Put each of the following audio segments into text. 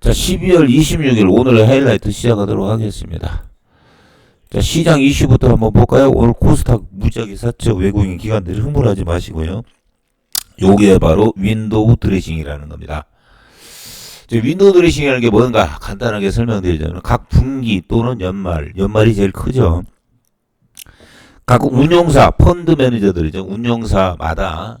자, 12월 26일 오늘의 하이라이트 시작하도록 하겠습니다. 자, 시장 이슈부터 한번 볼까요? 오늘 코스닥 무지하게 샀죠. 외국인 기관들이 흥분하지 마시고요. 요게 바로 윈도우 드레싱이라는 겁니다. 저 윈도우 드레싱이라는 게 뭔가 간단하게 설명드리자면 각 분기 또는 연말, 연말이 제일 크죠. 각 운용사, 펀드 매니저들이죠. 운용사마다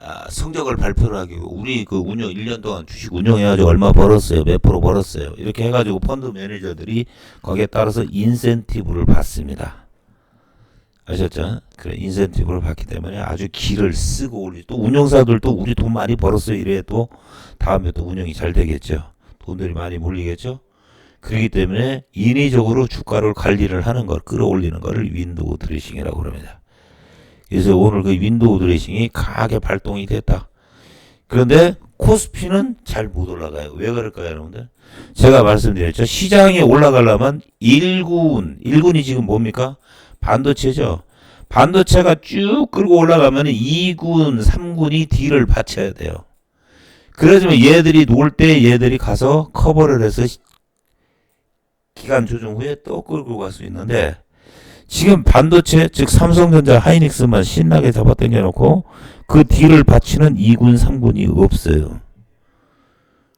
아, 성적을 발표를 하기 우리 그 운영 1년 동안 주식 운영해가지고 얼마 벌었어요, 몇 프로 벌었어요. 이렇게 해가지고 펀드 매니저들이 거기에 따라서 인센티브를 받습니다. 아셨죠? 그래 인센티브를 받기 때문에 아주 길을 쓰고 올리. 또 운영사들도 우리 돈 많이 벌었어요. 이래 또 다음에 또 운영이 잘 되겠죠. 돈들이 많이 몰리겠죠. 그렇기 때문에 인위적으로 주가를 관리를 하는 걸 끌어올리는 것을 윈도우 드레싱이라고 합니다. 그래서 오늘 그 윈도우 드레싱이 강하게 발동이 됐다. 그런데 코스피는 잘 못 올라가요. 왜 그럴까요, 여러분들? 제가 말씀드렸죠. 시장에 올라가려면 1군, 1군이 지금 뭡니까? 반도체죠. 반도체가 쭉 끌고 올라가면 2군, 3군이 뒤를 받쳐야 돼요. 그래야지만 얘들이 놀 때 얘들이 가서 커버를 해서 기간 조정 후에 또 끌고 갈 수 있는데 지금 반도체 즉 삼성전자 하이닉스만 신나게 잡아당겨 놓고 그 뒤를 받치는 2군 3군이 없어요.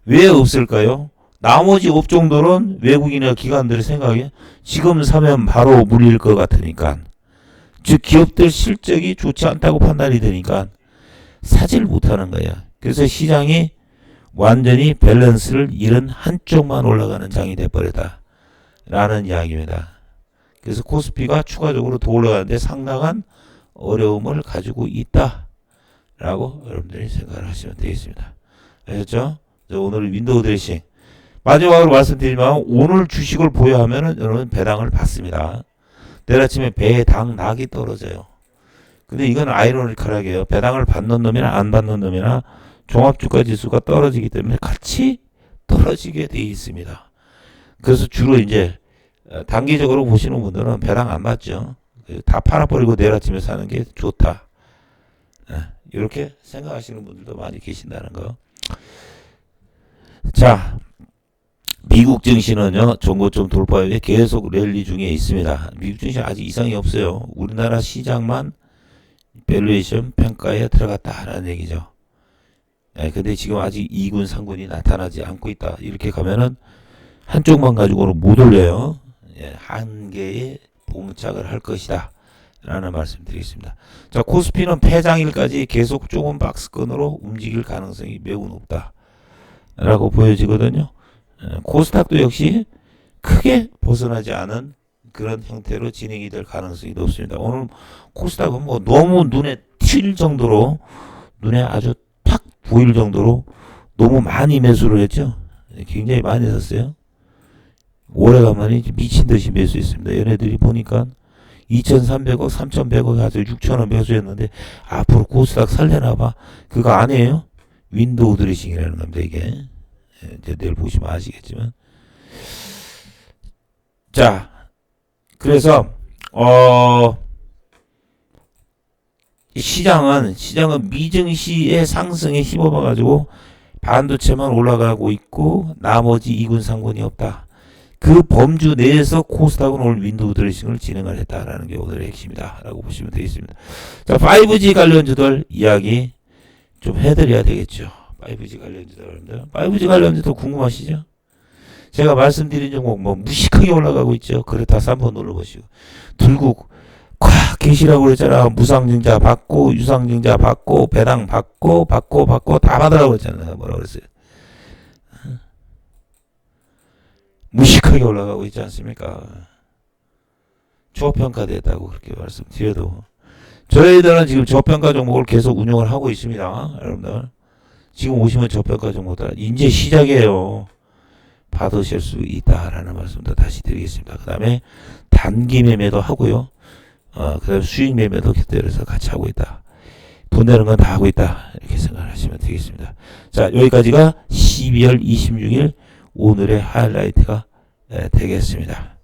왜 없을까요? 나머지 업종들은 외국인이나 기관들의 생각에 지금 사면 바로 물릴 것 같으니까 즉 기업들 실적이 좋지 않다고 판단이 되니까 사질 못하는 거예요. 그래서 시장이 완전히 밸런스를 잃은 한쪽만 올라가는 장이 돼버렸다. 라는 이야기입니다. 그래서 코스피가 추가적으로 더 올라가는데 상당한 어려움을 가지고 있다. 라고 여러분들이 생각을 하시면 되겠습니다. 아셨죠? 오늘 윈도우 드레싱. 마지막으로 말씀드리지만 오늘 주식을 보유하면은 여러분 배당을 받습니다. 내일 아침에 배당 낙이 떨어져요. 근데 이건 아이러니컬하게요. 배당을 받는 놈이나 안 받는 놈이나 종합주가 지수가 떨어지기 때문에 같이 떨어지게 돼 있습니다. 그래서 주로 이제 어, 단기적으로 보시는 분들은 배당 안 받죠. 다 팔아버리고 아침에 사는 게 좋다. 이렇게 생각하시는 분들도 많이 계신다는 거. 자, 미국 증시는요, 전고점 돌파 후에 계속 랠리 중에 있습니다. 미국 증시 아직 이상이 없어요. 우리나라 시장만 밸류에이션 평가에 들어갔다라는 얘기죠. 예, 근데 지금 아직 2군, 3군이 나타나지 않고 있다. 이렇게 가면은 한쪽만 가지고는 못 올려요. 예, 한계에 봉착을 할 것이다. 라는 말씀 드리겠습니다. 자, 코스피는 폐장일까지 계속 조금 박스권으로 움직일 가능성이 매우 높다. 라고 보여지거든요. 예, 코스닥도 역시 크게 벗어나지 않은 그런 형태로 진행이 될 가능성이 높습니다. 오늘 코스닥은 뭐 너무 눈에 튈 정도로 눈에 아주 탁 보일 정도로 너무 많이 매수를 했죠. 예, 굉장히 많이 샀어요. 오래간만에 미친 듯이 매수했습니다. 얘네들이 보니까 2,300억, 3,100억 가서 6,000원 매수했는데 앞으로 코스닥 살려나 봐. 그거 아니에요? 윈도우 드레싱이라는 겁니다, 이게. 예, 이제 내일 보시면 아시겠지만. 자, 그래서, 어, 시장은, 시장은 미증시의 상승에 힘입어 가지고 반도체만 올라가고 있고, 나머지 2군, 3군이 없다. 그 범주 내에서 코스닥은 오늘 윈도우 드레싱을 진행을 했다라는 게 오늘의 핵심이다. 라고 보시면 되겠습니다. 자, 5G 관련주들 이야기 좀 해드려야 되겠죠. 5G 관련주들. 5G 관련주도 궁금하시죠? 제가 말씀드린 종목 뭐 무식하게 올라가고 있죠. 그렇다 한번 눌러보시고. 들고 꽉 계시라고 그랬잖아. 무상증자 받고, 유상증자 받고, 배당 받고, 받고, 받고, 다 받으라고 그랬잖아요. 뭐라고 그랬어요. 무식하게 올라가고 있지 않습니까? 초평가됐다고 그렇게 말씀드려도 저희들은 지금 저평가 종목을 계속 운영을 하고 있습니다. 여러분들 지금 오시면 저평가 종목들 이제 시작이에요. 받으실 수 있다라는 말씀도 다시 드리겠습니다. 그 다음에 단기 매매도 하고요. 어, 그 다음에 수익 매매도 곁들여서 같이 하고 있다. 돈 내는 건 다 하고 있다. 이렇게 생각하시면 되겠습니다. 자, 여기까지가 12월 26일 오늘의 하이라이트가 되겠습니다.